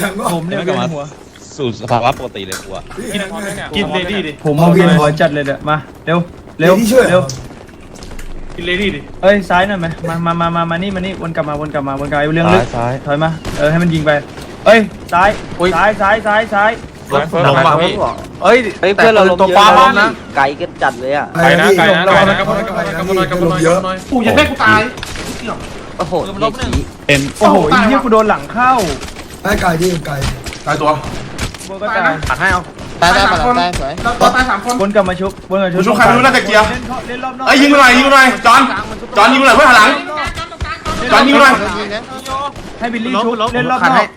แหงก็ผมเนี่ยไม่กลับมาหัวสู่สภาวะปกติเลยกูอะพี่แหงไง กินเลดี้ดิผมเอาเวียนหัวหัวจัดเลยเนี่ยมาเร็วเร็วที่ช่วยเร็วกินเลดี้ดิเอ้ยซ้ายหน่อยไหมมามามามามานี่มานี่วนกลับมาวนกลับมาวนกลับไปเรื่องลึกซ้ายถอยมาเออให้มันยิงไปเอ้ยซ้ายซ้ายซ้ายซ้ายซ้ายลงมาพี่ เอ้ยเฮ้ยเพื่อนเราลงตัวเยฟ้าอะบ้านนะนะไกลกันจัดเลยอะไกลนะไกลนะระไกลวังนะนะกำกำลัลังงกำกำลัลังงกำกำลัลังงกำลังเยอะปู่อยากได้กูตาย โอ้โหเออมันลบหนึ่งเอ็นโอ้โหไอ้เหี้ยกูโดนหลังเข้า ไอ้ไก่ที่ไก่ตายตัวโบก็ตาย ตัดให้เอาตายตายปะตายสวยเราตัวตายสามคนวนกลับมาชุบวนกลับมาชุบกูชุบใครไม่รู้น่าจะเกียร์ เล่นเข้าเล่นรอบนอกเอ้ยยิงกูหน่อยยิงกูหน่อยจอนจอนยิงกูหน่อยเพื่อนหันหลัง จอนยิงกูหน่อยโดนยิงนะให้บิลลี่ชุบเล่นรอบนอก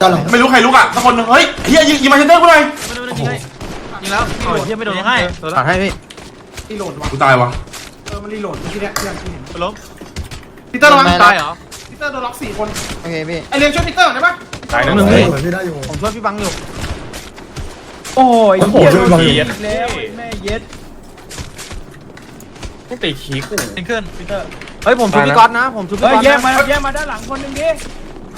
กันหลังไม่รู้ใครลุกอะสักคนหนึงเฮ้ยเฮียยิงยิงมาเชนเตอร์กูหน่อยยิงแล้วโอ้ยเฮียไม่โดนให้ตัดให้พี่รีโหลดว่ะกูตายวะเออมันรีโหลดเมื่อกี้เนี่ยอย่างที่เห็นล้มพีเตอร์ระวังตายเหรอพีเตอร์โดนล็อกสี่คนโอเคพี่ ไอเรียนช่วยพีเตอร์ได้ปะตายนะหนึ่งเลยพี่ได้อยู่ ผมช่วยพี่บังอยู่ โอ้ยโอ้โหเหี้ยช่วยบังโดนอีกแล้วไอ้แม่เย็ดไม่ตีขี้กู เป็นขึ้นพีเตอร์เฮ้ยผมช่วยพี่ก๊อตนะ ผมช่วยพี่เฮ้ยก๊อตแยกมานะแยกมาด้านหลังคนหนึงดิ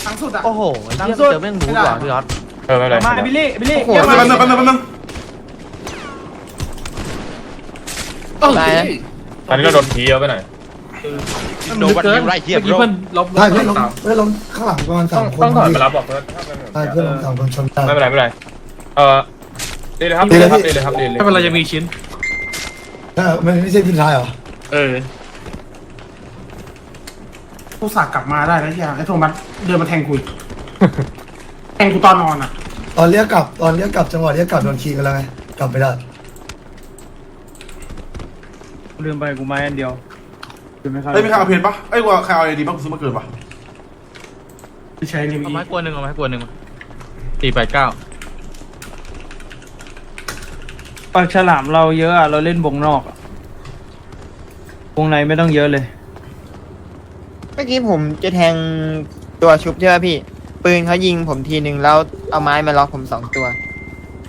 ทั้งสุดอะโอ้โหหลังเยี่ยมสุดเจอแม่งบูดว่ะพี่ก๊อตเออไม่เป็นไรมาบิลลี่บิลลี่โอ้โหแยกแป๊มาบนึงแป๊บนึงแป๊บนึงตายนะตอนนี้เราโดนผีเยอะไปหน่อย โดนวันนี้ไรเทียบเมื่อกี้เพื่อนลบใช่เพื่อนลงเพื่อนลงข้างหลังประมาณสามคนต้องถอยมารับบอกเพื่อนใช่เพื่อนลงสามคนชนกัน ไม่เป็นไรไม่เป็นไรเออดีเลยครับดีเลยครับดีเลยครับดีเลยไม่เป็นไรยังมีชิ้นนั่นมันไม่ใช่พี่ชายเหรอเออกูสากกลับมาได้แล้วที่ไอ้โทมัสเดินมาแทงคุย แทงกูตอนนอนอะตอนเรียกกลับตอนเรียกกลับจังหวะเรียกกลับโดนคีกันแล้วไงกลับไม่ได้ลืมไปกูไม้อันเดียวลืม ไม่เข้าเฮ้ยมีใครเอาเพนปะเอ้ยว่าใครเอาไอดีบ้างกูซื้อมาเกินปะไม่ใช่นี่เอาไม้กวนหนึ่งเอาไม้กวนหนึ่งสี่แปดเก้าปากฉลามเราเยอะอะเราเล่นวงนอกอะวงในไม่ต้องเยอะเลย เมื่อกี้ผมจะแทงตัวชุบใช่ไหมพี่ ปืนเขายิงผมทีนึงแล้วเอาไม้มาล็อกผมสองตัว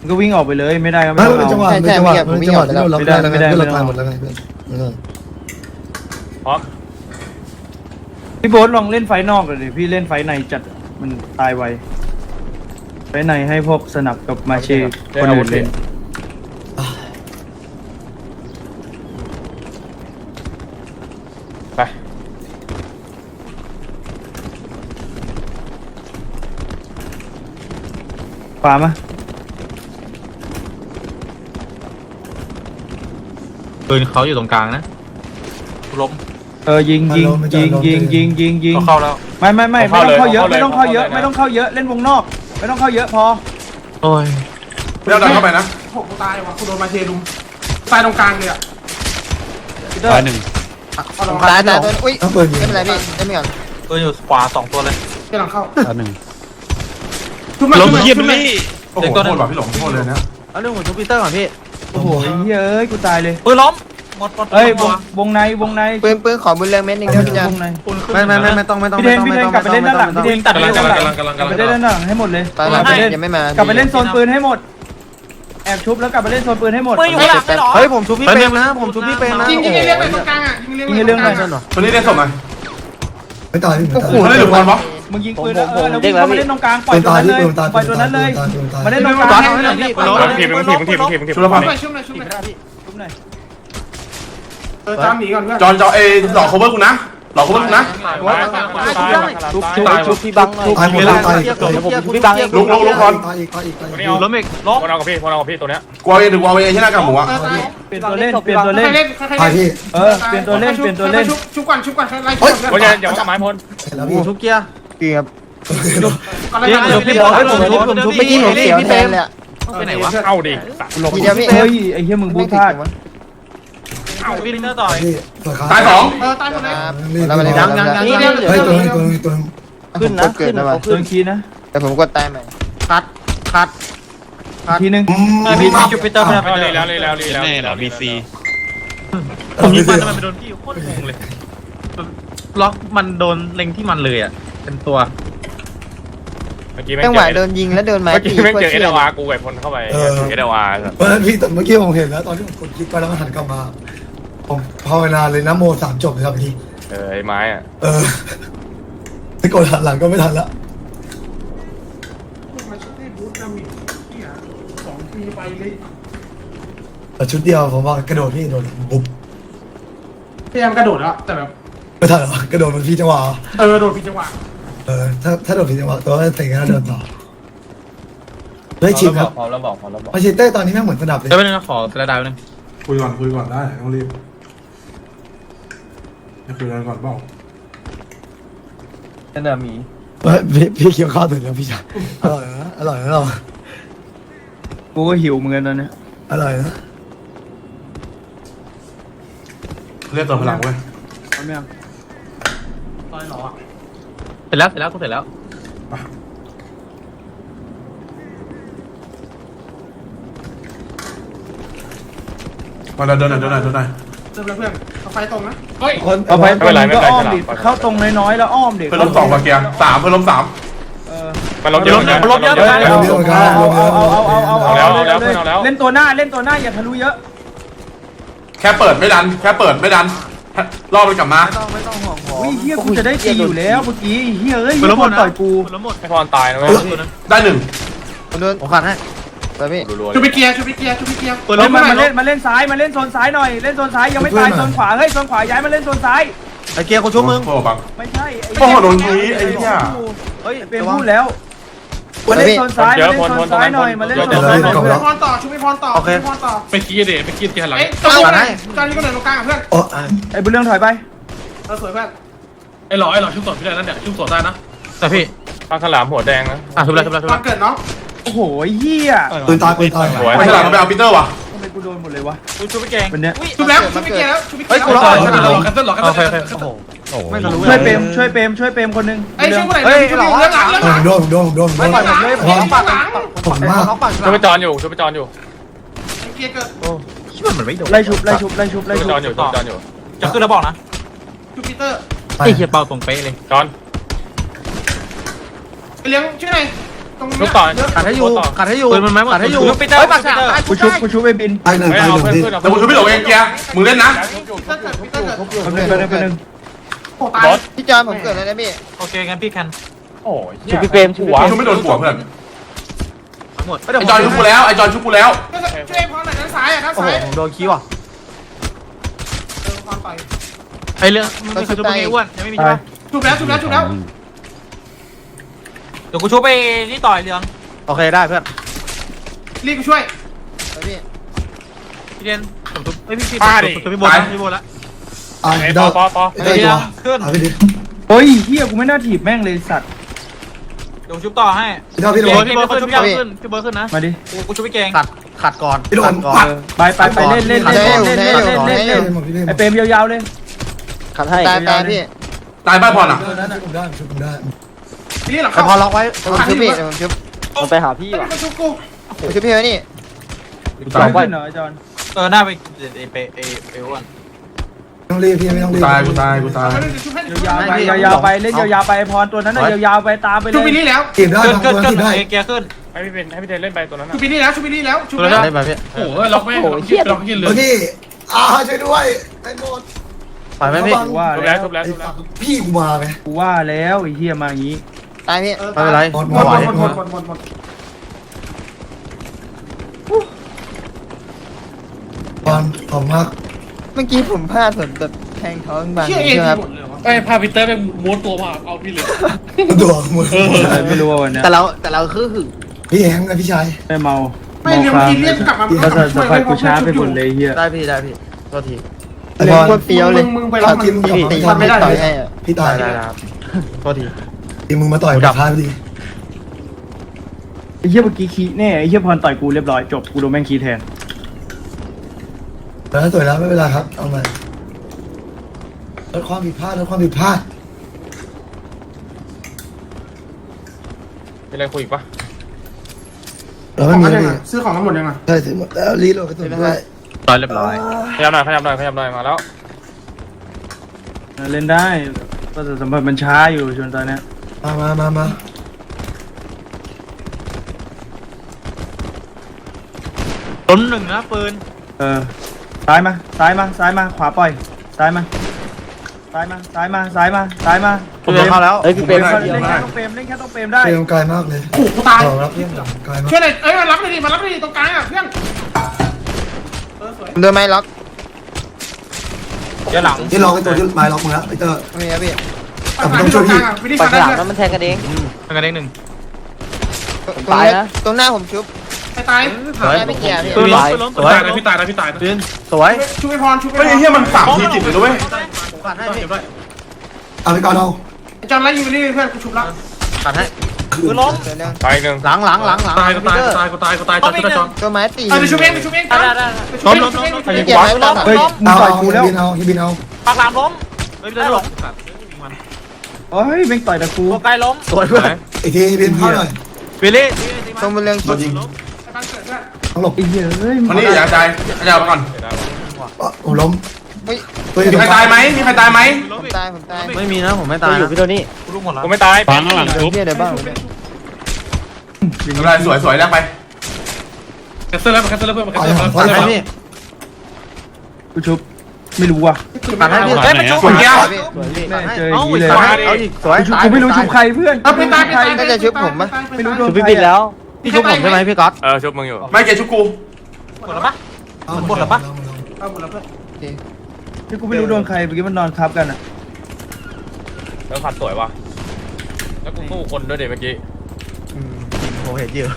ก็วิ่งออกไปเลยไม่ได้ก็ไม่ไม่ต้องเป็นจังหวะเอาเป็นจังหวะเป็นจังหวะที่เราได้แล้วไงเพื่อนเราตายหมดแล้วไงเพื่อน พร้อมพี่โบ๊ทลองเล่นไฟนอกเลยดิพี่เล่นไฟในจัดมันตายไวไฟในให้พวกสนับกับมาเชคนอื่นเล่นไปขวามาปืนเขาอยู่ตรงกลางนะล้ม เออยิงยิงยิงยิงยิงยิงยิงเขาเข้าแล้ว ไม่ไม่ไม่ไม่เข้าต้องเลยเข้าเยอะเข้าเลยไม่ต้องเข้าเยอะเข้าเลยนะไม่ต้องเข้าเยอะเล่นวงนอก ไม่ต้องเข้าเยอะพอโอ้ยไม่เอาดันเข้าไปนะโอ้กูตายว่ะกูโดนมาเทลุมตายตรงกลางเลยอะพีเตอร์ร้อยหนึ่งเอาลองตายตายตัวอุ้ยถ้าเปิดยิงไม่เป็นไรพี่ได้ไม่ก่อนปืนอยู่ขวาสองตัวเลยเที่หลังเข้าร้อยหนึ่งชุบมาล้มชุบมาเยียบชุบเลมายโอ้โหโทษว่ะพี่หลงโทษเลยนะเอาเรื่องผมชุบพีเตอร์ก่อนพี่โอ้โหไอ้เฮ้ยเอ้ยกูตายเลยปืนล้ม หมดหมดเอ้ยวงวงในวงในปืนปืนขอบุญเรืองเม็ดหนึงนะพี่จันวงในไม่ไม่ไม่ไม่ต้องไม่ต้องพี่เดนพี่เดนกลับไปเล่นด้านหลังพี่เดนตัดกำไปลังเล่นกำด้านลังหลังกำลังกำลังกลับไปเล่นด้านหลังให้หมดเลยตอนหลังกลับไปเล่นยังไม่มากลับไปเล่นโซนปืนให้หมดแอบชุบแล้วกลับไปเล่นโซนปืนให้หมดปืนอยู่ข้างหลังไม่หรอเฮ้ยผมชุบพี่เป็นนะผมชุบพี่เป็นนะยิงยิงไอ้เรื่องเลยตรงกลางอะยิงไอ้เรื่องยิงไอ้เรื่องตหน่อยคนนี้ได้สมไหมไม่ตายพี่ไม่ตายคนนี้หรือคนวะมึงยิงปืนแล้วเออแล้ววิ่งเข้ามาเล่นตรงกลางปล่อยตัวนั้นเลยปล่อยตัวนั้นเลยมาเล่นตรงกลางบางทีบางทีบางทีบางทีบางทีชุลพันชุบหน่อยชุบหน่อยชุบหน่อยชุบหน่อย เออจามหนีก่อนเพื่อนจอนจอเอหลอกโคเวอร์กูนะหลอกโคเวอร์กูนะชุบชุบชุบพี่บังหน่อยตายหมดแล้วตายเดี๋ยวผมชุบพี่บังเองลุกลุกลุกก่อนตายอีกตายอีกตายคนอีนี้กเอาล้มอีกล้มคนเอากับพี่คนเอากับพี่ตัวเนี้ยกูเอาเอหรือกูเอาเอที่หน้ากับหมูอะเออตายเปลี่ยนตัวเล่นเปลี่ยนตัวใคเล่รนเล่นใครตายเล่นพี่เออเปลี่ยนตัวเล่นเปลี่ยนตัวเล่นชุบชุบก่อนชุบก่อนไล่เฮ้ยโอเคเดี๋ยวเอาไม้พ้นเห็นแล้วผพี่มชุบเกียร์เกือบก่อนไล่เดี๋ยวพี่บอกให้ผมชุบผมชุบเมื่อกี้ผมเสียวแทนเลยอะไปไหนวะเอาดิทีเดียวพี่เฮ้ยไอ้เหี้ยมึงพูดพลาด เอาวินเนอร์ต่อยพี่สวยครับตายสองเออตายหมดเลยแล้วมันยังยังยังนี่ยังเนี่ยเฮ้ยตัวนึงตัวนึงตัวนึงขึ้นนะเกิขึ้ดนนะเขาโดขึ้นนคีย์นะแต่ผมกดตายใหม่คัดคัดทีนึงพี่พี่จูปิเตอร์ไม่ได้เลยแล้วเลยแล้วเลยแล้วแน่เหรอบีซีผมยิงมันทำไมไปโดนพี่โคตรงงเลยล็อกมันโดนเล็งที่มันเลยอะเป็นตัวเมื่อกี้ไม่จังหวะโดนยิงแล้วโดนไม้เมื่อตีกี้ไม่โคตเจรอเอเชี่เดยวากูไอ้พลเข้าไปเอเดวาเพราะฉะนั้นพี่เมื่อกี้ผมเห็นแล้วตอนที่ผมกดคลิกไปแล้วมันหันกลับมา ผมภาวนาเลยนะโมสามจบเลยครับพี่เออไอ้ไม้อะเออไม่กดหันหลังก็ไม่ทันละดามิเหี้ยสองปีไปเลยแต่ชุดเดียวผมว่ากระโดดพี่โดดบุ๊บพยายามกระโดดแล้วแต่แบบไม่ทันหรอกระโดดมันพี่จังหวะเออโดดผิดจังหวะเออถ้าถ้าโดดผิดจังหวะตัวก็เตะกันแล้วเดินต่อเฮ้ยชิมครับพร้อมแล้วบอกพร้อมแล้วบอกมาชิเต้ตอนนี้แม่งเหมือนสนับเลย เดี๋ยวไปบนึงนะขอสไลด์ดาวนึงคุยก่อนคุยก่อนได้ต้องรีบ จะคุยกันก่อนเปล่านั่นน่ะมีเฮ้ยพี่พี่เคี้ยวข้าวถึงแล้วพี่ชายอร่อยนะอร่อยนะเรากูก็หิวเหมือนกันตอนเนี้ยอร่อยนะเรียกตัวพลังเว้ยเอาไหมยังตอนหรอเสร็จแล้วเสร็จแล้วกูเสร็จแล้วมาเดินเดินหน่อยเดินหน่อยเดินหน่อย เริ่มแล้วเพื่อนเอาไฟตรงนะเฮ้ย คนเอาไปตรงนี้ก็อ้อมดิเข้าตรงน้อยๆแล้วอ้อมดิเพื่อนล้มสองมาเกียร์สามเพื่อนล้มสามเออ มันลบเยอะเหมือนกันลบเยอะเออเอาเดี๋ยวกันเอาเดี๋ยวเอาเอาเอาเอาเอาแล้วเอาแล้วเลยเอาแล้วเล่นตัวหน้าเล่นตัวหน้าอย่าทะลุเยอะแค่เปิดไม่ดัน แค่เปิดไม่ดันล่อมันกลับมาอุ้ยเฮียกูจะได้ตีอยู่แล้วเมื่อกี้เฮียเอ้ยมีคนต่อยกูล้มหมดไม่พรตายนะเว้ยได้หนึ่งผมโดนผมขัดให้ ไปพี่รัวๆชูไปเกียร์ชูไปเกียร์ชูไปเกียร์เปิดเล่ล้นมมามามาเล่นมาเล่นซ้ายมาเล่นโซนซ้ายหน่อยเล่นโซนซ้ายยังไม่ตายโซนขวาเฮ้ยโซนขวาย้ายมาเล่นโซนซ้ายไอเกียร์กูชุบมึงโอ้บัง ไม่ใช่ไโอ้โหโดนทีไอ้เหี้ย เฮ้ยเป็นพูดแล้วมาเล่นโซนซ้ายมาเล่นโซนซ้ายหน่อยมาเล่นโซนซ้ายหน่อยชูไปพรต่อชูไปพรต่อชูไปพรต่อไปกี้เดไปกี้ที่หันหลังเอ้ยตรงนี้จานนี้ก็เดินตรงกลางเพื่อนโอ้อะไอ้บุญเรื่องถอยไปเออสวยเพื่อนไอ้หล่อไอ้หล่อชุบสดพี่ได้นั่นเนี่ยชุบสดได้นะแต่พี่ปลาฉลามหัวแดงนะอะชุบแล้วชุบแล้วชุบวัแล้วนเกิดน้อง โอ้โหเฮียปืนตายปืนตายสวยไอ้ฉลามมันไปเอาปีเตอร์ว่ะทำไมกูโดนหมดเลยวะ ชุบไปแกงวันเนี้ยชูแล้วชูไปเกียร์แล้วชูไปเกียร์หล่อหล่อกันเต้นหล่อกันเต้นโอ้โหโอ้โหไม่ทะลุช่วยเปรมช่วยเปรมช่วยเปรมคนหนึงไอ้ช่วยกูหน่อยเฮ้ยชูหไปล่อเรื่องหลังเรื่องหผลังมโดนผมโดนผมโดนผมโดไม่นปล่อยผมเลยผมต้องปักปักผมมากน้องปักช่วยไปจอนอยู่ช่วยไปจอนอยู่เกียร์เกิดคิดว่ามันไม่โดนไล่ชุบไล่ชุบไล่ชุบช่ไล่วยไปชุบจอนอยู่ช่วยไปจอนอยู่จะขึ้นแล้วบอกนะชูปีเตอร์ไปไอ้เหี้ยเป่าตรงเป๊ะเลยจอนไปเลี้ยงช่วยหน่อยตรง ลูนี้กต่อขัดให้อยู่ขัดให้อยู่ปืนมันไหมหมดขัดให้อยู่ชุบปีเตอร์เฮ้ยปักฉลามตายกูชุชุบบได้กูชุบไอ้บินไปหนึ่งไม่ไปหเอานึ่งเพื่อนพี่เพื่อนเอาแต่ผมช่วยพี่หลงเองเกียร์มึงเล่นนะปีเตอร์เกิดปีเตอร์เกิดคนหนึงคนหนึงคนหนึงโอ้ตายบอสพี่จอนผมเกิดแล้วนะพี่โอเคงั้นพี่แคนโอ้ยชุบพี่เปรมชุบหัวช่วยไม่โดนหัวเพื่อนทั้งหมดไอ้จอนชุบกูแล้วไอ้จอนชุบกูแล้วช่วยพรหน่อยด้านซ้ายอะด้านโอ้โหซ้ายผมโดนขี้ว่ะเออพรต่อยไอ้เรื่องมึงมีชุบตรงนี้อ้วนยังไม่มีใช่ปะชูแล้วชูแล้วชูแล้ว เดี๋ยวกูชุบไปนี่ต่อยเรืองโอเคได้เพื่อนรีบช่วยไปพี่พี่เดนผมชุบไอ้พี่พี่ชุบพี่โบนะพี่โบละอะไอ้ปได้อปอปอได้ตัวขึ้นเอาไปดิโอ้ยเฮียกูไม่น่าถีบแม่งเลยสัตว์เดี๋ยวชุบต่อให้พี่เท่าพี่โดพี่นโบพี่โบขึ้นพี่โบขึ้นพี่โบขึ้นนะมาดิกูกูชุบไปแกงขัดขัดก่อนพี่โดนขัดก่อนปักไปไปไปเล่นเล่นเล่นเล่นเล่นเล่นเล่นเล่นเล่นหมดพี่เล่นไอ้เปรมยาวๆเลยขัดให้ตายตายพี่ตายบ้านพรอะช่วยผมได้ช่วยผมได้ นี่หลังแต่เข้าพอล็อกไว้ผมชุบพี่ผมชุบมันไปหาพี่ว่ะมันชุบกูผมชุบพี่ไว้นี่ตายขึ้นเหรอจอนเออหน้าไปเอเปเอเออ้วนต้องรีบพี่ไม่ต้องรีบตายกูตายกูตายมันจะชุบให้ยาวๆไปยาวๆไปเล่นยาวๆไปพรตัวนั้นน่ะยาวๆไปตามไปเลชุบปียนี้แล้วจีบได้ขึ้นทำขึ้ตันวขึ้นจีบได้เอเกียร์ขึ้นให้พี่เป็นให้พี่เทนเล่นไปตัวนั้นชุบปีนี้แล้วชุบปีนี้แล้วชุบตัวแล้วได้ไหมพี่โอ้โหล็อกไม่ล็อกยิงเลยพี่อ่าช่วยด้วยไอ้โมดปล่อยไหมพี่กูว่าทุบแล้แล้ววทุบแล้วไอ้ทุบแล้วสัตว์พี่กูมาไงกูว่าแล้วไอ้เฮียมาอย่างงี้ ตายพี่ ไม่เป็นไรหมดหหมมดดหหมมดดหหมมดดหมดหมดหมดบอลขอบมากเมื่อกี้ผมพลาดผมแบบแทงท้องบางเชี่ยเอ็ใช่นไหมครับ หมดเลยวะไอ้พาพีเตอร์ไปม้วนตัวมาเอาพี่เลยตัวมือไม่รู้ว่าวันเนี้ยแต่เราแต่เราคือหึงพี่แฮงนะพี่ชายไม่เมาไม่เรียกทีเรียกกลับมาก็จะสะพายกูช้าไปหมดเลยเฮียได้พี่ได้พี่โทษทีไอ้เล่บนอลโคตรเฟี้ยวเลยมึงไปรับมันตีตีไม่ได้ต่อยให้อะพี่ตายได้ได้ครับโทษที ทีมึงมาต่อยกับ พาพอดีไอ้เฮียเมื่อกี้คีแน่ไอ้เฮียพรต่อยกูเรียบร้อยจบกูโดนแม่งคีแทนแล้วสวยแล้วไม่เป็นไรครับ เอาใหม่ลดความผิดพลาดลดความผิดพลาดมีอะไรคุยอีกปะเราขไม่องมีอะไรแล้วพี่ซื้อของทั้งหมดยังไงใช่ถึงหมดแล้วรีโหลดกระสุนด้วยต่อยเรียบร้อยขยับหน่อยขยับหน่อยขยับหน่อยมาแล้วเล่นได้ก็จะสัมผัสมันช้าอยู่จนตอนเนี้ย มามามามาล้มหนึ่งนะปืนเออซ้ายมาซ้ายมาซ้ายมาขวาปล่อยซ้ายมาซ้ายมาซ้ายมาซ้ายมาซ้ายมาผมโดนเข้าแล้วเอ้ยพี่เป็นเล่นแค่ต้องเฟรม เล่นแค่ต้องเฟรมได้เฟรมไกลมากเลยขู่กูตายรองรับเพื่อนไกลมากช่วยหน่อยเอ้ยมารับเลยดิมารับเลยดิตรงกลางอะเพื่อนเออสวยผมโดนไม้ล็อกเดี๋ยวหลัง ที่ล็อกไอ้ตัวที่ไม้ล็อกมึงแล้วไอ้เตอร์มีครับพี่แต่ ผมต้องช่วยพี่วิธีปล่ฟัอยงฉได้ลามเพื่อนแล้วมันแทงกันเองทางกันเด้งหนึ่งตรงตายนี้นะตรงหน้าผมชุบไปตายหาได้ไม่เกี่ยวพี่ปืนล้มสวยปืนล้มพี่ตายนะพี่ตายนะพี่ตายนะปืนสวยช่วยไปพรช่วยไปพเฮ้ยรไอ้เหี้ยมันสามทีจิตเลยนะเว้ยผมขาดให้พี่เอาไปก่อนเอาจอนไล่ยิงไปนี่เพื่อนกูชุบละขาดให้ปืนล้มเดี๋ยวเรื่องตายอีกหนึ่งหลังหลังหลังหลังตายก็ตายก็ตายก็ตายก็ตายจอดจอดจอดตัวไม้ตีเอาไปชุบเองไปชุบเองจอนได้ไปชุบเองชุบเองชุบเองเกี่ยวไม้ล็อกเฮ้ยมึงเอาต่อยเอากูฮิแล้วบินเอาฮิบินเอาปากหลามล้มไม่เป็นไรหรอกเฮ้ยแม่งต่อยแต่กูตัวไกลล้มสวยเพื่อนอีกทีฮิบินเข้าหน่อยวิลลี่ตรงบนเรื่องโดนยิงไปบ้านเกิดเพื่อนต้องหลบไอ้เหี้ยเฮ้ยวันนี้อย่าใจอย่าไปก่อนผมล้มเฮ้ยเฮ้ยมีใครตายไหมมีใครตายไหมผมตายผมตายไม่มีนะผมไม่ตายอยู่พี่โทนี่กูลูกหมดแล้วกูไม่ตายฟังข้างหลังเดี๋ยวทุบพี่เดี๋ยวบ้างไม่เป็นไรสวยสวยแลกไปแคนเซิลแล้วแคนเซิลแล้วเพื่อนแคนเอาเซิลอย่างแล้วพอแล้วพี่กูชุบ ไม่รู้ว่ะตัดให้พี่ไหนอะสวยแก้วแม่เจออย่างเอานี้เลยเอาอีกสวยกูชุบกูไม่รู้ชุบใครเพื่อนเอาไปตายไปใครตายไม่รู้โดนชูพี่บินแล้วพี่ชุบผมใช่ไหมพี่ก๊อตเออชุบมึงอยู่ไม่เกชุกกูหมดแล้วปะเอาหมดแล้วปะเอาหมดแล้วเพื่อนที่กูไม่รู้โดนใครเมื่อกี้มันนอนทับกันอะแล้วผัดสวยว่ะแล้วกูสู้คนด้วยเด็เมื่อกี้ผมเห็นเยอะ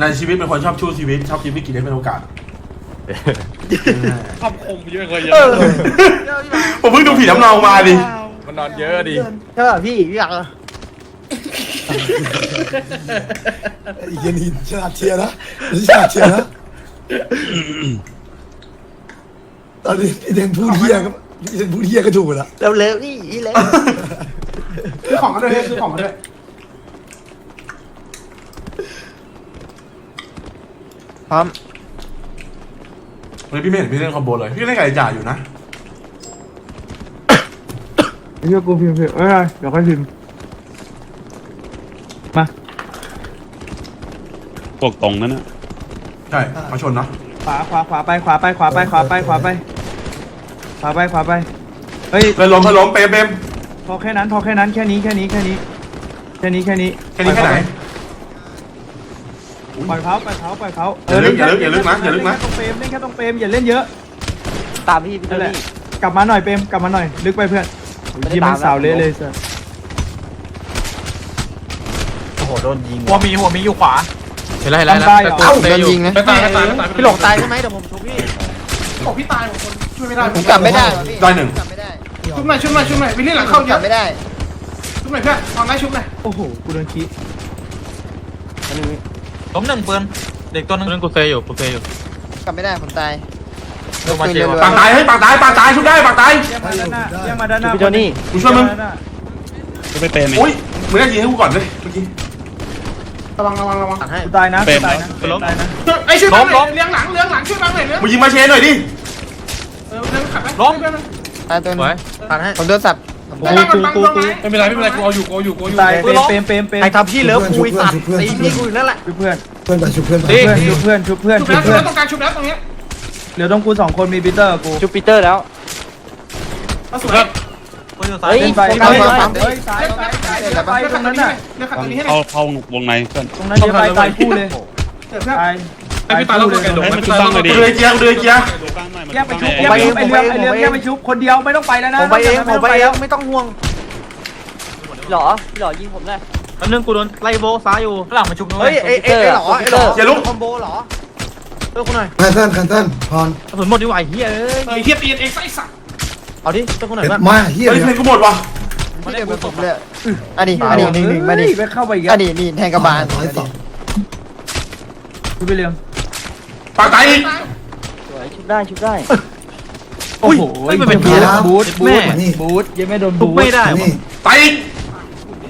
ในชีวิตเป็นคนชอบชู้ชีวิตชอบคิดวิกฤตให้เป็นโอกาส คำคมเยอะเลยเยเออะอผมเพิ่งดูผีน้ำเนามาดิมันนอนเยอะดิใช่ป่ะพี่พี่อยากไอ้เหี้ยนี่ฉลาดเชียร์นะฉลาดเชียร์นะตอนนี้ไอ้เดนพูดเหี้ยก็ไอ้เดนพูดเหี้ยก็ถูกแล้วเร็วเร็วนี่เร็วซื้อของมาด้วยซื้อของมาด้วยพร้อม วันนี้พี่ไม่เห็นพี่เล่นคอมโบเลย พี่เล่นไก่จ่าอยู่นะ ไอ้เหี้ยกูพิมพ์ผิดเอ้ยเดี๋ยวค่อยพิมพ์มาพวกตรงนั้นนะใช่มาชนนะขวาขวาขวาไปขวาไปขวาไปขวาไปขวาไปขวาไปขวาไปเฮ้ยเลยล้มเลยล้มเปรมเปรมพอแค่นั้นพอแค่นั้นแค่นี้แค่นี้แค่นี้แค่นี้แค่นี้แค่นี้แค่ไหน ปล่อยเขาปล่อยเขาปล่อยเขาอย่าลึกอย่าลึกอย่าลึกนะอย่าลึกนะ เล่นแค่ตรงเปรมเล่นแค่ตรงเปรมอย่าเล่นเยอะ ตามพี่พี่โทนั่นแหละนี่ กลับมาหน่อยเปรมกลับมาหน่อย ลึกไปเพื่อนโอ้ยไม่ได้ที่มันตามนะสาวเละเลยสัสโอ้โหโดนยิงหัวมีหัวมีอยู่ขวา เห็นไรเห็นไรทำได้เหรอเอ้าโดนยิงนะไม่ตายไม่ตายไม่ตายพี่หลงตายใช่ไหมเดี๋ยวผมชุบพี่บอกพี่ตายผมคนช่วยไม่ได้ผมกลับไม่ได้ว่ะพี่ได้หนึ่ง กลับไม่ได้ชุบหน่อยชุบหน่อยชุบหน่อยวิลลี่หลังผเข้ามเยกลัอะบไม่ได้ชุบหน่อยเพื่อนตอนไล่ชุบหน่อยโอ้โหกูโดนขี้ ล้มหนึ่งปืนเด็กตัวนึงกูเซอยู่กูเซอยู่กลับไม่ได้ผมตายลงมาเจอปากตายเฮ้ยปากตายปากตายชุบได้ปากตายเรียกมาด้านหน้าเรียกมาด้านหน้าพี่โทนี่กูช่วยมึงเรีกาด้านหน้าจะไปเป็นไหมโอ้ยมึงได้ยิงให้กูก่อนเลยเมื่อกี้ระวังระวังระวังตัดให้กูตายนะเป็นกูตายนะเป็นกูตายนะไอ้ช่วยบังเลยเลี้ยงหลังเลี้ยงหลังช่วยบังเลยเลี้ยงมึงยิงมาเชนหน่อยดิเออเลี้ยงขัดไหมตายตัวสนึวยงตัดให้ผมโดนสับ ผมกูตายกูกูกูไม่เป็นไรไม่เป็นไรกูเอาอยู่กูเอาอยู่กูเอาอยู่ตายเปรมเปรมเปรมเปรมใครทำพี่เลิฟคุยสัตว์ตีพี่กูอีกแล้วแหละชุบเพื่อนเพื่อนไปชุบเพื่อนไปชุบเพื่อนชุบเพื่อนชุบเพื่อนชุชุบบแล้วชุบเพื่อนแล้วตรงกลางชุบแล้วตรงนี้เหลือต้องกูสองคนมีปีเตอร์กูชูปีเตอร์แล้วเอาสวยปืนอยู่ซ้ายเฮ้ยเล่นไปผมเฮ้ยเอาเฮ้ยซ้ายซ้ายซ้ายเดี๋ยวไปตรงนั้นน่ะเลี้ยงขัดตรงนี้ให้หน่เข้าอยเข้าวงในเพื่อนตรงนั้นเดี๋ยวไปตายคู่เลยเกิดเพื่อนตาย ไอ้พี่ตายแล้วก็แกโดดให้ไม่มันพี่ชุบตายตั้งแล้วหน่อยดิกูเดือยเกียร์กูเดือยเกียร์ดูกลางหน่อยมันแยกไปชุบกแยลางกหไปน่อยชุบไอเรื่องไอเรื่องแยกไปชุบคนเดียวไม่ต้องไปแล้วนะผมไปเองผมไปเองไม่ต้องห่วงพี่หล่อพี่หล่อยิงผมเลยแป๊บนึงกูโดนไล่โบซ้ายอยู่หลังมาชุบเฮ้ยไอ้ไอ้หล่อไอ้หล่ออย่าลุกคอมโบเหรอเออคุณหน่อยแคนเซิลแคนเซิลพรกระสุนหมดดีกว่าไอ้เฮียเอ้ยเออเฮียตีนเองไส้สัตว์เอาดิเจ้าคุณหน่อยเอ็ดเพื่อนมาเฮียเฮ้ยเลเพลยงกูหมดว่ะพี่เดินมาผมเลยอันนี้อันนี้หนึ่งหนึ่งมาดิไปเข้าไปอีกอันนี้นี่แทงกระบาลร้อยสองชุบไปเรื่อง ปากตายอีกสวยชุบได้ชุบได้โอ้โหบูทบูทบูทยังไม่โดนทุบูบทไม่ได้นี่ตายอีก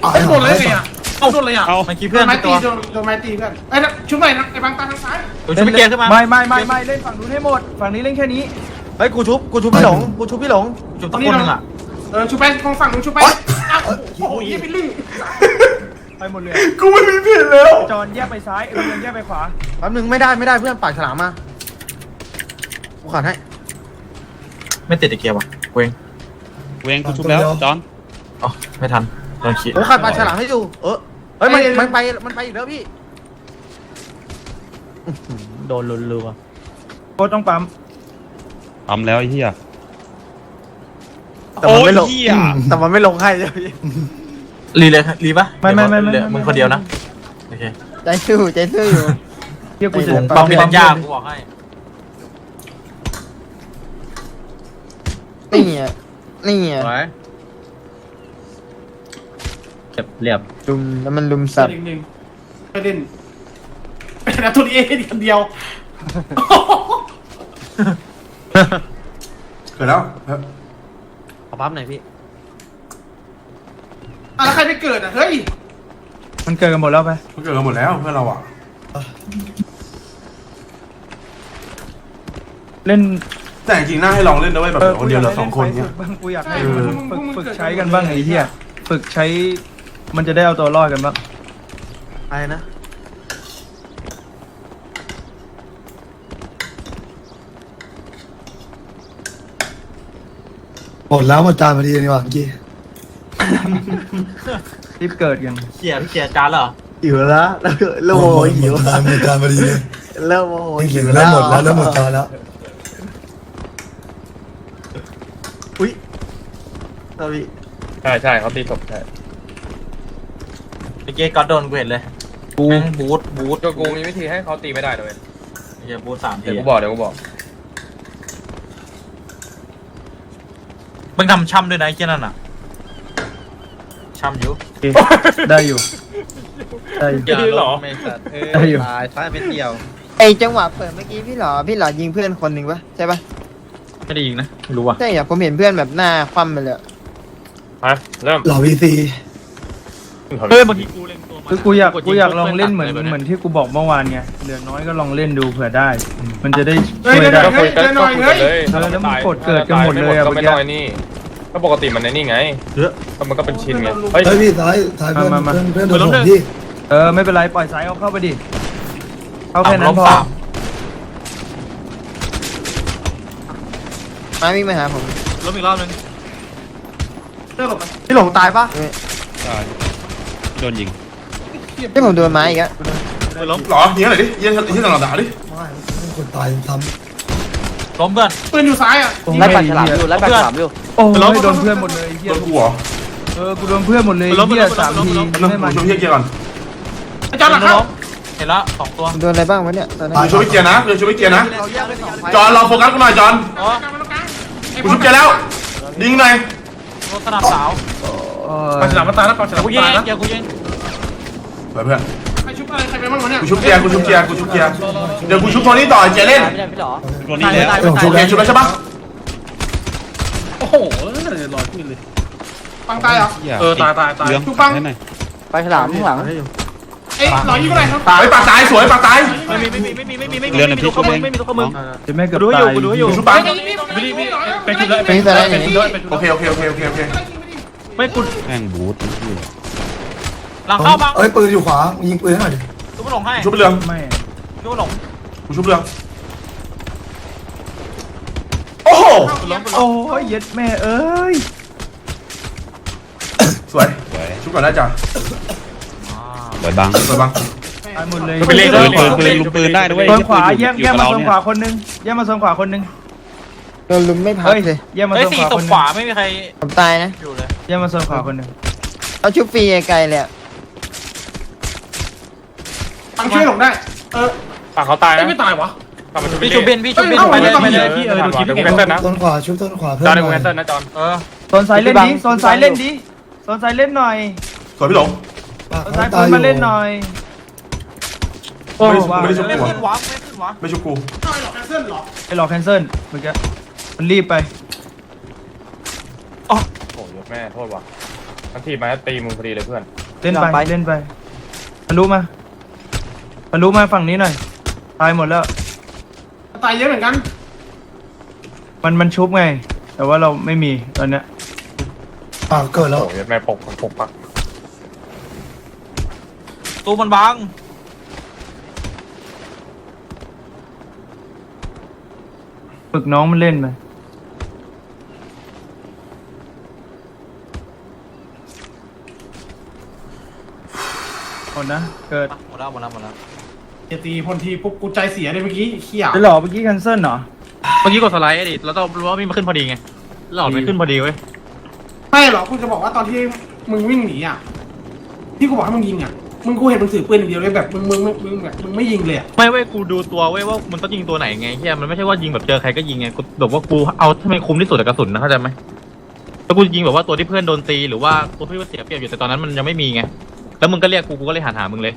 อะโดนเลยไงอะเอาโดนเลยอะเอาเมื่อกี้โดเพื่อนนไม้ไม่ตีตัวโดนโดนไม้ตีเพื่อนไอ้ชุบหน่อยนะไอ้บางตาทางซ้ายเดี๋ยวชุบพี่เกียร์ขึ้นมาไม่ไม่ไม่ไม่เล่นฝั่งนู้นให้หมด ฝั่งนี้เล่นแค่นี้ เฮ้ยกูชุบกูชุบพี่หลงกูชุบพี่หลงชุบตะคนนึงอะเออชุบไปตรงฝั่งนู้นชุบไปโอ้โหเฮียไปลื่น ไปหมดเลยกูไม่มีผิดแล้ว จอนแยกไปซ้ายเอเรื่องแยกไปขวาแป๊บนึงไม่ได้ไม่ได้เพื่อนปากฉลามมากูขาดให้ไม่ติดไอเกียร์ว่ะกูเองเวงกูชุบแล้วจอนอ๋อไม่ทันโดนขีดโอ้ขัดปลาฉลามให้ดูเออเฮ้ยมันมันไปมันไปอีกแล้วพี่โดนรัวโค้ชต้องปั๊มทำแล้วไอ้เหี้ยแต่มันไม่ลงโอ้ยเหี้ยแต่มันไม่ลงให้ใช่ไหมพี่ รีเลยรีปะไม่ไม่ไม่ไม่เหลือมึงคนเดียวนะโอเคใจสู้ใจสู้อยู่เที่ยกูจะ ปั๊มพิรัญญากูบอกให้นี่อะนี่อะไว้เรียบเรียบลุมแล้วมันลุมสับหนึ่งหนึ่งไปเล่นเป็นนักทุนเอคนเดียว เกิดแล้ว ขอปั๊มหน่อยพี่ อะแล้วใครไปเกิดอะ เฮ้ย มันเกิดกันหมดแล้วไปมันเกิดกันหมดแล้วเพื่อนเราอะเล่นแต่จริงๆน่าให้ลองเล่นด้วยแบบเหลือคนเดียวเหลือสองคนฝึเนี่ยกบ้างกูอยากให้เออฝึกฝึกใช้กันบ้างไอ้เหี้ยฝึกใช้ มันจะได้เอาตัวรอดกันบ้างอะไรนะ หมดแล้วหมดจานพอดีนี่หว่าเมื่อกี้ รีบเกิดกันเขียร์เขียร์จานเหรอหิวแล้วแล้วโลหมดหมดจานหมดจานพอดีเลยเริ่มโมโหนี่หิวแล้วหมดแล้วแล้วหมดจานแล้วใช่ใช่เขาตีศพใช่เมื่อกี้ก็โดนกูเห็นเลยแม่งบูทบูทก็กูมีวิธีให้เขาตีไม่ได้เลยเฮียบูทสามทีเดี๋ยวกูบอกเดี๋ยวกูบอกมึงทำช่ำด้วยนะไอ้เจ้านั่นอะ ช่ำอยู่ได้อยู่ ได้อยู่ อย่าหรอไม่สัตว์ได้อยู่ตายท้ายไม่เดียวไอจังหวะเปิดเมื่อกี้พี่หลอพี่หลอยิงเพื่อนคนหนึ่งปะใช่ปะไม่ได้ยิงนะไม่รู้ว่ะใช่อะผมเห็นเพื่อนแบบหน้าคว่ำไปเลยอะมาเริ่มหล่อวีซีเฮ้ยบางทีกูเล็งตัวคือกูอยากกูอยากลองเล่นเหมือนเหมือนที่กูบอกเมื่อวานไงเหลือน้อยก็ลองเล่นดูเผื่อได้ มันจะได้เฮ้ช่ยวยได้เดี๋ยว ก็คุยกันก็คุยกันเลยเออแล้วมันกดเกิดกันหมดเลยอะก็ไม่เมื่อกี้น้อยนี่ ก็ปกติมันในนี่ไงก็มันก็เป็นชินไงเฮ้ยเฮ้ยพี่ซ้ายซ้ายเพื่อนมามา เพื่อนเพื่อนโดนผมพี่เออไม่เป็นไรปล่อยสายเอาเข้าไปดิเข้าแค่นั้นพอมาวิ่งมาหาผมล้มอีกรอบนึงพี่หลงตายปะใช่โดนยิงที่ผมโดนไม้อีกอะล้ม หรอยิงอะไรดิยิงยิงตลอดด่าดิไม่เป็นคนตายท ล้มเพื่อน ปืนอยู่ซ้ายอะๆไล่ปลาฉลามอยู่ไล่ปลาฉลามอยู่โอ้ยโดนเพื่อนหมดเลยไอ้เหี้โดยนกูเหรอเออกูโดนเพื่อนหมดเลยไอ้เหี้ยสามทีแป๊บนึงไม่กูมาช่วยพี่เกียร์ก่อนอาจารย์หลักเข้าเห็นละสองตัวผมโดนอะไรบ้างวะเนี่ยตอนนี้กูช่วยพี่เกียร์นะกูช่วยพี่เกียร์นะเราแยกเป็นสองไฟจอนรอโฟกัสกูหน่อยจอนอ๋อกูชุบเกียร์แล้วยิงหน่อยรถสนับสาวเอปลาฉลามมาตายแล้วปลาฉลามกูมายิงตายแล้วเกียร์กูยิงไปเพื่อนใครชุบ อะไรใครไปบ้างวะเนี่ยกูชุบเกียร์กูชุบเกียร์กูชุบเกียร์เดี๋ยวกูชุบโทนี่ต่อเกียร์เล่นไม่ได้พี่หลอตัวนี้แล้วำผมโอชุบเคแล้วชุบแล้วใช่ปะโอ้โหลอยขึ้นเลยปังตายเหรอหี้ยเออตายตายตายเหลืองชุบปังนั่นหน่อยปลาฉลามข้างหลังเอ้ยหลอยยิงอะไรครับตายปากตายสวยปากตายไม่มีไม่มีไม่มีไม่มีไม่มีเรือนไม่น้ำมีพริตักวตัวข้อเอมึงงไม่มีตัวข้อมึงน้องจะแม่เกือบดูให้อยู่ตายกูดูให้อยู่ชุบปังไม่ได้ไม่ได้ไปชุดเลยเป็นที่อะไรอย่างเป็นนี้ด้วยเป็นโอเคโอเคโอเคโอเคโอเคไม่กูแม่งบูทไอ้เหี้ยหลังเข้าบังเอ้ยปืนอยู่ขวายิงปืนให้หน่อยดิกูไม่หลงให้ชุบไปเรืองไม่กูไม่หลงกูชุบเรืองโอ้โหโอ้ยเย็ดแม่เอ้ยสวยสวยชุบก่อนได้จ้ะสวยบังสวยบังตายหมดเลยไปเล่นปืนปืนปืนลุมปืนได้ด้วยโซนขวาปืนแยกอยู่แยกกับมาเราโซนเนี่ยขวาคนนึงแยกมาโซนขวาคนนึงโดนลุมไม่พักเฮ้ยเลยแยกมาเฮ้ยโซนสี่ขวาตคกนนึขวางไม่มีใครผมตายนะอยู่เลยแยกมาโซนขวาคนนึงเอาชุบฟรีไกลๆเลยอะ ปังช่วยหลงได้ เออปากเขาตายเอ้ยนะไม่ตายวะกลับมาชุบพี่ชูเบนพี่ชูเบนเอ้ยไปเลยเอาไปไม่เลต้อยงพี่เออดูคลิปเดี๋ยวพี่กูแคนเซิลนะต้นขวาชุบต้นขวาเพื่อนจอนเดี๋ยวหกูน่แคอยนเซิลนะจอนเออโซนซ้ายเล่นดิโซนซ้ายเล่นดิโซนซ้ายเล่นหน่อยสวยพี่หลงปากโซนซ้ายตาคุยณอยู่มาเล่นหน่อยโอ้ไม่ว้าวไม่ได้ชุบไม่กูขึ้นวะไม่ขึ้นวะไม่ชุบกูตายหรอแคนเซิลหรอไอ้หลอกแคนเซิลเมื่อกี้มันรีบไปโอ้ยแม่โทษว่ะทันทีมาตีมึงพอดีเลยเพื่อน เล่นไปเล่นไปทะลุมา รู้มาฝั่งนี้หน่อย ตายหมดแล้ว ตายเยอะเหมือนกัน มันมันชุบไง แต่ว่าเราไม่มีตอนเนี้ยอ่าเกิดแล้วยัดแม่ปกปกปักตู้มันบังฝึกน้องมันเล่นไปหมดนะ เกิด หมดแล้วหมดแล้วหมดแล้ว เจตีพลทีปุ๊บกูใจเสียเลยเมื่อกี้เขี้ยจะหลอกเมื่อกี้แคนเซิลเหรอ เมื่อกี้กดสไลด์ดิแล้วต้องรู้ว่ามีมาขึ้นพอดีไงหลอดมันขึ้นพอดีเว้ยไม่หรอกกูจะบอกว่าตอนที่มึงวิ่งหนีอะที่กูบอกให้มึงยิงอะมึงกูเห็นมึงถือปืนอย่างเดียวเลยแบบมึงมึงมึงมึงแบบมึงไม่ยิงเลยอะไม่เว้ยกูดูตัวเว้ยว่ามันต้องยิงตัวไหนไงเฮียมันไม่ใช่ว่ายิงแบบเจอใครก็ยิงไงกูแบบว่ากูเอาทำไมคุ้มที่สุดกับกระสุนนะเข้าใจไหมแล้วกูยิงแบบว่าตัวที่เพื่อนโดนตีหรือว่าตัวที่ว่าเสียเปรียบอยู่แต่ตอนนั้นมันยังไม่มีไงแล้วมึงก็เรียกกูกูก็เลยหันหามึงเลย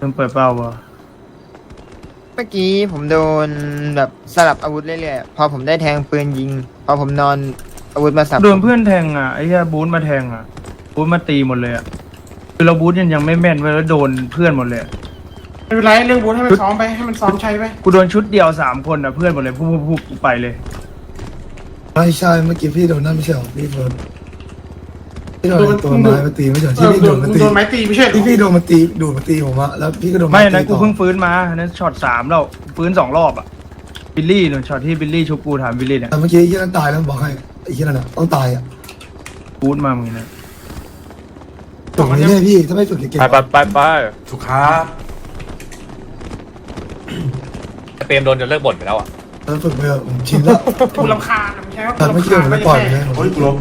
เริ่มเปิดเป้าวะเมื่อกี้ผมโดนแบบสลับอาวุธเรื่อยๆพอผมได้แทงปืนยิง พอผมนอนอาวุธมาสับโดนเพื่อนแทงอะไอ้เหี้ยบูธมาแทงอะบูธมาตีหมดเลยอะคือเราบูธยังยังไม่แม่นเว้ยแล้วโดนเพื่อนหมดเลยอะไม่เป็นไรเรื่องบูธให้มันซ้อมไปให้มันซ้อมใช้ไปกูโดนชุดเดียวสามคนอะเพื่อนหมดเลยพูบพูบไปเลยไม่ใช่เมื่อกี้พี่โดนนั่นไม่ใช่หรอพี่โดน พี่โดนตัวไม้มาตีไม่ใช่เอที่อพี่โดโดนนมามึงตีโดนไม้ตีไม่ใช่เหรอที่พี่โดนมาตีดูดมาตีผมอะแล้วพี่ก็โดนไม่ตีนะกูต่อเพิ่งฟื้นมาอันนั้นช็อตสามแล้วฟื้นสองรอบอะบิลลี่หนึ่งช็อตที่บิลลี่ชุบกูถามบิลลี่เนี่ยแต่เมื่อกี้ไอ้เหี้ยนั่นตายแล้วบอกให้ไอ้เหี้ยนั่นอะต้องตายอะบูธมามึงนะฝึกมาเรื่อยๆพี่ถ้าไม่ฝึกเก่งไปไปไปไปถูกครับเตรียมโดนจนเลิกบ่นไปแล้วอะๆแล้วฝึกไปเถอะผมชินแล้วกูรำคาญอะมึงใช้ว่าแต่กูไม่รำเชื่อคาญผมไม่ไม่ปล่อยไปเลยโอ้ยกูล้ม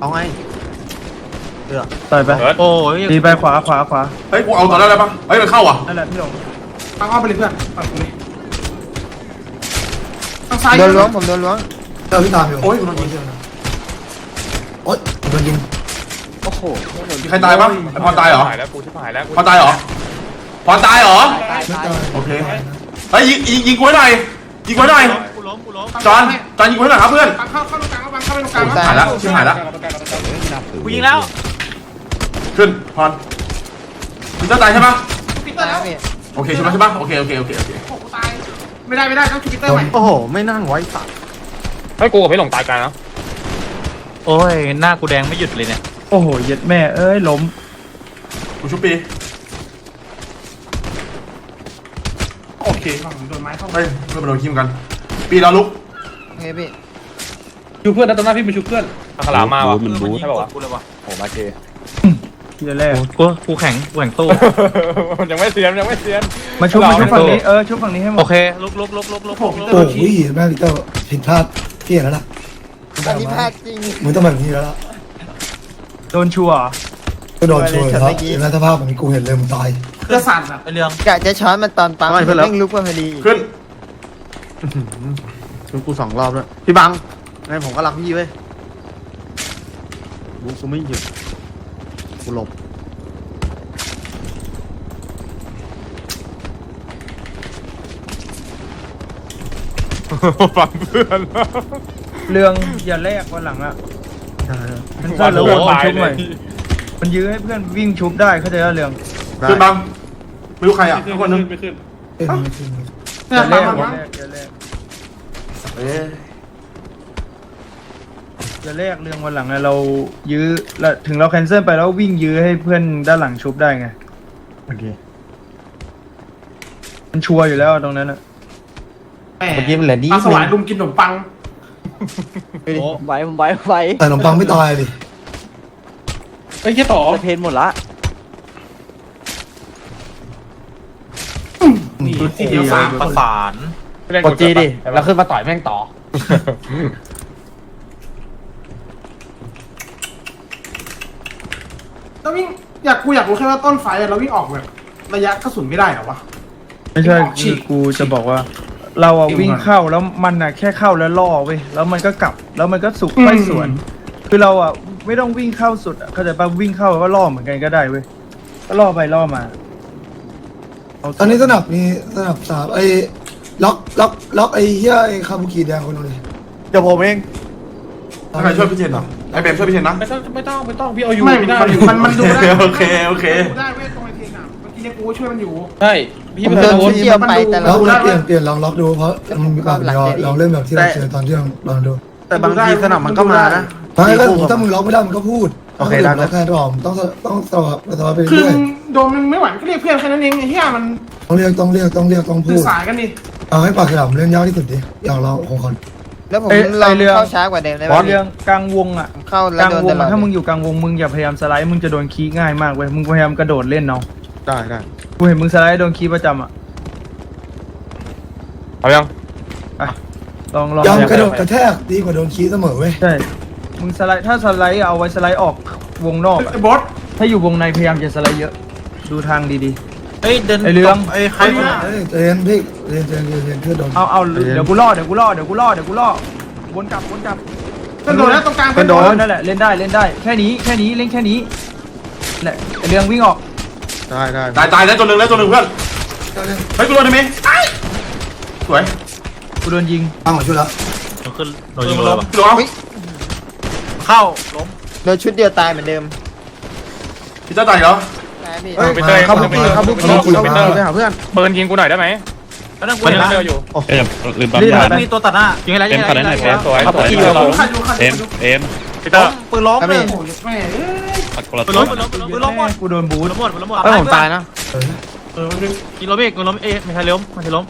เอาไงต่อยไปเบิร์ดโอ้ยตีไปขวาขวาขวาเฮ้ยกูเอาตอนนั้นได้ปะเฮ้ยมันเข้าอะนั่นแหละพี่หลงปังอ้อมไปเลยเพื่อนปังกูเลยทางซ้ายโดนล้วงผมโดนล้วงเจอพี่ตามอยู่โอ้ยกูโดนยิงโอ๊ยโดนยิงโอ้โหมีใครตายปะไอพรตายเหรอหายแล้วกูชิบหายแล้วกูพรตายเหรอพรตายเหรอตายไม่ตายตายโอเค เฮ้ยยิงยิงยิงกูให้หน่อยยิงกูให้หน่อยกู ล้มกูล้มจอนจอนยิงกูให้หน่อยครับเพื่อนปังเข้าเข้าตรงกลางแล้วปังเข้าไปตรงกลางตายหายแล้วชิบหายแล้วกูยิงแล้วขึ้นพรมึงจะตายใช่ปะปีเตอตายร์แล้แล้ววพี่โอเคใช่ปะใช่ปะโอเคโอเคโอเคโอเคโอ้โหตายไม่ได้ไม่ได้ต้องชูปีเตอร์ใหม่โอ้โห ไม่นั่งไว้สัตว์ให้กูกับพี่หลงตายกันนะโอ้ยหน้ากูแดงไม่หยุดเลยเนี่ยโอ้โหเย็ดแม่เอ้ยล้มกูชุบปีโอเคฝั่งโดนไม้เข้าเฮ้ยเพื่อนมาโดนคิมกัน ปีเราลุกโอเคพี่ชูเพื่อนนะตอนหน้าพี่ไปชูเพื่อนขลามมาว่ะ มันบูทใช่ป่าวะ กูเลยว่ะโอ้มาเจทีละแรกกูกูแข็งกูแข็งสู้ มันยังไม่เซียนยังไม่เซียนมาชุบมาชุบเราฝั่งนี้ เออชุบฝั่งนี้ให้หมโอดเคลุกลุกลุกลุกลุกลุกลุกโอ้ยแม่พี่เตอร์ผิดพลาดพี่เห็นแล้วล่ะอันนี้พลาดจริง มึงต้องแบบนี้แล้วล่ะโดนชัวร์เหรอก็โดนช่วยแล้วเห็นไหมสภาพแบบนี้กูเห็นเลยมึงตายเพื่อสั่นอะไอเรื่องกะจะช้อนมันตอนปั๊มแม่งลุกมาพอดีขึ้น ชนกูสองรอบแล้วพี่บังไงผมก็รักพี่เว้ยกูกูไม่หยุดกูหลบฟังเพื่อนเรื่องอย่าแลกวันหลังอะมันสั้นแล้วโอ้วนโหมาตายชุบเลหน่อยยมันยื้อให้เพื่อนวิ่งชุบได้เข้าใจแล้วเรื่อง ได้ขึ้นบังไม่รู้ใครอะทุกคนนึงไม่ขึ้นเอ้ยไม่ขึ้น เนี่อยย่าแลปังกปังอย่าปังแลกอย่าแลกเอ๊ะอย่าแลกเรื่องวันหลังอะเรายื้อแล้วถึงเราแคนเซิลไปแล้ววิ่งยื้อให้เพื่อนด้านหลังชุบได้ไง โอเคมันชัวร์อยู่แล้วตรงนั้นอะ แหมเมื่อกี้มันเหลือนิดปลาสนึวายงลุมกินขนมปัง ไหวผมไหวไหวแต่ขนมปังไม่ตายดิไอ้แค่ต่อเพนหมดละ นี่ทีเดียวสามประสานกดจีดิแล้วขึ้นมาต่อยแม่งต่อ แล้ววิ่งอยากกูอยากรู้แค่ว่าต้นไฟอะเราวิ่งออกแบบระยะกระสุนไม่ได้เหรอวะ ไม่ใช่ออกฉีคือกกูจะบอกว่า เราอะวิ่งเข้าแล้วมันอะแค่เข้าแล้วล่อเว้ยแล้วมันก็กลับ แล้วมันก็สุกอืมไปสวน คือเราอะไม่ต้องวิ่งเข้าสุดอะเข้าใจปะวิ่งเข้าแล้วก็ล่อเหมือนกันก็ได้เว้ยก็ล่อไปล่อมา เาตอนนี้สนับนี่สนับสามไอ้ล็อกล็อกล็อกไอ้เหี้ยไอ้คาบุกิแดงคนนึงเลยเดี๋ยวผมเองใครช่วยพี่เชนเหรอไอเบมช่วยพี่เชนนะ ไม่ต้องไม่ต้องไม่ต้องพี่เอาอยู่ไม่ได้มันมันดูได้โอเคโอเค ดูได้เว้ยตรงไอ้เทียนอะเมื่อกี้เนี่ยกูก็ช่วยมันอยู่ผมโดนชุดเดียวไปแต่แล้เราวเราเปลี่ยนเปลี่ยนลองล็อกดูเพราะมันมีแบบเราเราเล่นแบบที่เราเจอตอนที่เราลองดู แต่บางทีสนับมันก็มานะไม่ก็ถ้ามึงล็อกไม่ได้มึงก็พูด โอเคได้ล็อกแค่ตอมต้องต้องสลับสลับไปคือเรื่อยโดนมันไม่ไหวมันก็เรียกเพื่อนแค่นั้นเองไอ้เหี้ยมันต้องเรียกต้องเรียกต้องเรียกต้องพูสื่อด สารกันดิเอาให้ปากฉลามเล่นยากที่สุดดิอย่างเราของคนแล้วผมเอ้ยลองไอ้เรื่องเข้าช้ากว่าเดิมได้ไหบมอสเรื่องกลางวงอะผมเข้ากแล้ลาวงโดนวตงลออะดถ้ามึงอยู่กลางวงมึงอย่าพยายามสไลด์มึงจะโดนคีง่ายมากเว้ยมึงพยายามกระโดดเล่นเนาะได้ได้กูเห็นมึงสไลด์โดนคีประจำอะเอายังลองลองยอมกระโดดกระแทกดีกว่าโดนคีเสมอเว้ยใช่ มึงสไลด์ถ้าสไลด์เอาไว้สไลด์ออกวงนอกอะไอ้บอสถ้าอยู่วงในพยายามจะสไลด์เยอะ ดูทางดี เอ้ยเดินไอ้เรื่อง ไอ้ใครคนนั้นเฮ้ยเรียนพี่เรียนเรียนเรียนเรียนเพื่อโดนๆเอาเอาเดี๋ยวกูล่อเดี๋ยวกูล่อเดี๋ยวกูล่อเดี๋ยวกูล่อวนกลับวนกลับเป็นโดนแล้วตรงกลางเป็นโดนนั่นแหละเล่นได้เล่นได้แค่นี้แค่นี้เล่นแค่นี้แหละไอ้เรื่องวิ่งออกได้ได้ตายตายแล้วตัวหนึ่งแล้วตัวหนึ่งเพื่อนเฮ้ยกูโดนได้ไหมไอ้สวยกูโดนยิงปังของชุดละมันขึ้นโดนยิงเลยว่ะกูโดนเอา เข้าล้มโดนชุดเดียวตายเหมือนเดิมพี่เจ้าตายเหรอใช่พี่เฮ้ยไปเตยเข้าบุกไปกี้เตยเข้าบุกไปกี้เตยไปไปเตยหาเพื่อนปืนยิงกูหน่อยได้ไหมแล้วนั่นกูมันเห็นยังนะเจออยู่เอ้ยอย่าลืมปั๊มรีบยาไปมีตัวตัดหน้ายิงให้แล้วยิเอ็งมให้ขนาดไหนแล้วเฟสสวยครับสวยผมสวยขัดอยู่ขัดอเอ็มยู่เอ็มพีเตอร์ปืนล้มเลยโอ้ยแม่เอ้ยปัดคนละปืนตัล้วมปืนล้มปืนล้มปืนล้มหมดกูโดนบูปืทนล้มหมดปืนล้มหมดเอ้ยผมตายนะเออมันดึงยิงล้มอีกปืนล้มเอ๊ะไม่ใช่ล้มไม่ใช่ล้ม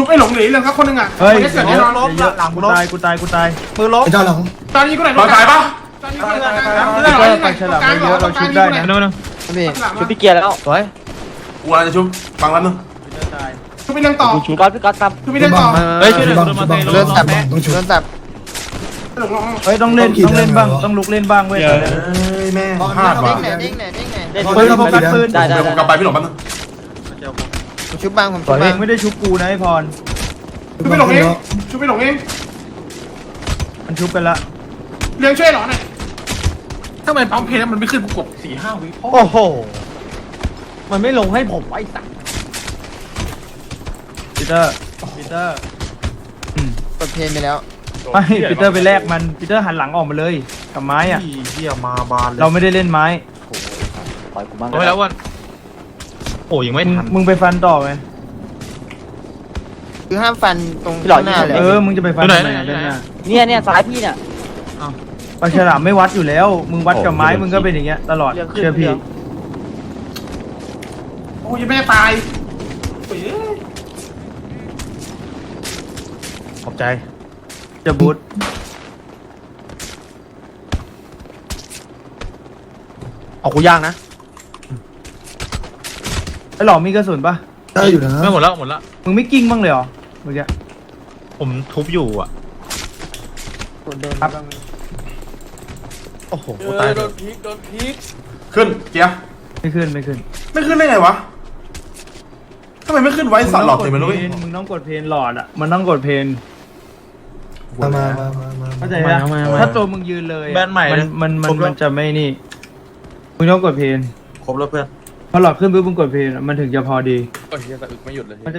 จุบไอ้หลงหลีเรื่องครับคนหนึ่งอะเฮ้ย คนนี้เสือแน่นอนเดี๋ยวกูตายกูตายกูตายปืนล้มไอ้เจ้าหลังตอนนี้กูไหนตอนตายปะ ตอนนี้กูไหนตรงกลางเพื่อนไปฉลามเยอะเราชุบได้นะไม่ต้องไม่ต้องพี่ชุบพี่เกียร์แล้วสวยกูกำลังจะชุบฟังแป๊บนึงชุบไปเรื่องต่อชูชุบไปเรื่องต่อเฮ้ยช่วยหน่อยบังปืนมาบัเตะงล้โดมนบัตังบต้องชุบโดนตับหลงหลงเฮ้ยต้องเล่นต้องเล่นบ้างต้องลุกเล่นบ้างเว้ยเฮ้ยแม่พลาดว่ะเด้งไหนเด้งไหนเด้งไหนปืนโฟกัสปืนเดี๋ยวผมกลับไปพี่หลงแป๊บนึงผม ชุบบางผมชุบเอบางงไม่ได้ชุบกูนะไอพร ชุบไปหลงเองชุบไปหลงเองมันชุบไปละเรื่องช่วยหลอนหน่อยทำไมปั๊มเพลมันไม่ขึ้นกูกดสี่ห้าวิโอ้โห มันไม่ลงให้ผมไว้สักปีเตอร์ปีเตอร์กดเพลงไปแล้วไม่ปีเตอร์ไปแลกมันปีเตอร์หันหลังออกมาเลยกับไม้อะเฮียมาบานเลยเราไม่ได้เล่นไม้ล้มไปแล้ววัน โอ้ยังไม่มึงทันมึงไปฟันต่อไหมคือห้ามฟันตรงข้างหน้าเลยเออ มึงจะไปฟันทำไมอะเล่นน่ะเนี่ยเนี่ยซ้ายพี่เนี่ยปลาฉลามไม่วัดอยู่แล้ว มึงวัดกับไม้มึงก็เป็นอย่างเงี้ยตลอดเชื่อพี่โอ้ยยังไม่ได้ตายโอ้ยขอบใจ จะบูทเอากูย่างนะ ไอหลอกมีกระสุนปะได้อยู่นะไม่หมดแล้วหมดแล้ว มึงไม่กิ้งบ้างเลยเหรอเมื่อกี้ผมทุบอยู่อะกดโดนครับบ้างโอ้โหกูตายเลยขึ้นเกียร์ไม่ขึ้นไม่ขึ้นไม่ขึ้นได้ไงวะทำไมไม่ขึ้นไว้สัตว์หลอดเต็มไปเลยมึงต้องกดเพนหลอดอะมันต้องกดเพนมามามามามาเข้าใจไหมถ้าตัวมึงยืนเลยอะแบนใหม่มัเลยมันมันครบแล้ว มันจะไม่นี่ มึงต้องกดเพนครบแล้วเพื่อน พอหลอดขึ้นปุ๊บมึงกดเพนอะมันถึงจะพอดี โอ้ยเหี้ยสะอึกไม่หยุดเลย มันจะมี